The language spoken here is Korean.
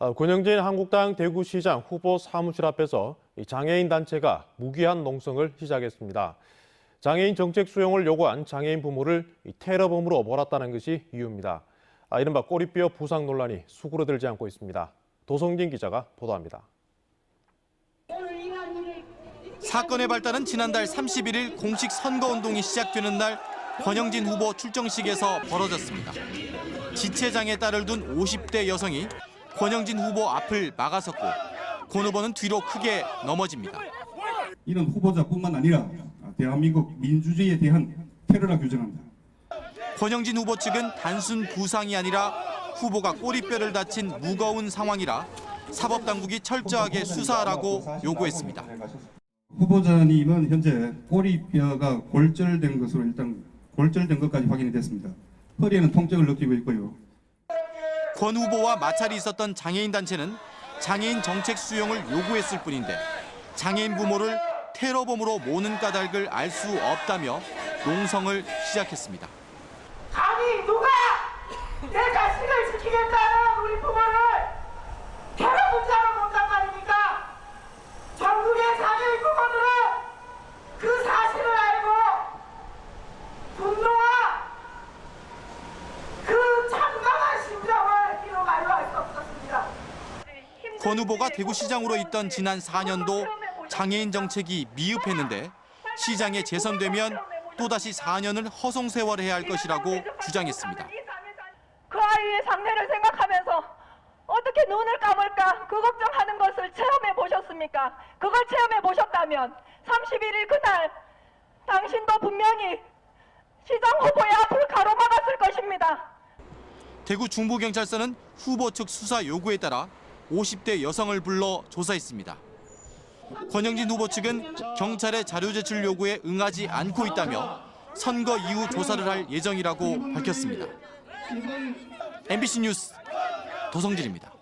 아, 권영진 한국당 대구시장 후보 사무실 앞에서 이 장애인 단체가 무기한 농성을 시작했습니다. 장애인 정책 수용을 요구한 장애인 부모를 이 테러범으로 몰았다는 것이 이유입니다. 아, 이른바 꼬리뼈 부상 논란이 수그러들지 않고 있습니다. 도성진 기자가 보도합니다. 사건의 발단은 지난달 31일 공식 선거운동이 시작되는 날 권영진 후보 출정식에서 벌어졌습니다. 지체장애 딸을 둔 50대 여성이 권영진 후보 앞을 막아섰고 권 후보는 뒤로 크게 넘어집니다. 이런 후보자뿐만 아니라 대한민국 민주주의에 대한 테러라 규정합니다. 권영진 후보 측은 단순 부상이 아니라 후보가 꼬리뼈를 다친 무거운 상황이라 사법당국이 철저하게 수사하라고 요구했습니다. 후보자님은 현재 꼬리뼈가 골절된 것으로 일단 골절된 것까지 확인이 됐습니다. 허리에는 통증을 느끼고 있고요. 권 후보와 마찰이 있었던 장애인 단체는 장애인 정책 수용을 요구했을 뿐인데 장애인 부모를 테러범으로 모는 까닭을 알 수 없다며 농성을 시작했습니다. 아니 누가 내 자식을 지키겠다는 우리 부모를 테러 문자로 본단 말입니까? 전국의 장애인 부모들은 그 사실을 알고 분노와 그 참담한 심정을 이루 말로할 수 없었습니다. 권 후보가 대구시장으로 있던 지난 4년도 장애인 정책이 미흡했는데 시장에 재선되면 또다시 4년을 허송 세월해야 할 것이라고 주장했습니다. 그 아이의 장래를 생각하면서 어떻게 눈을 감을까 그 걱정하는 것을 체험해 보셨습니까? 그걸 체험해 보셨다면 31일 그날 당신도 분명히 시장 후보의 앞을 가로막았을 것입니다. 대구 중부경찰서는 후보 측 수사 요구에 따라 50대 여성을 불러 조사했습니다. 권영진 후보 측은 경찰의 자료 제출 요구에 응하지 않고 있다며 선거 이후 조사를 할 예정이라고 밝혔습니다. MBC 뉴스 도성진입니다.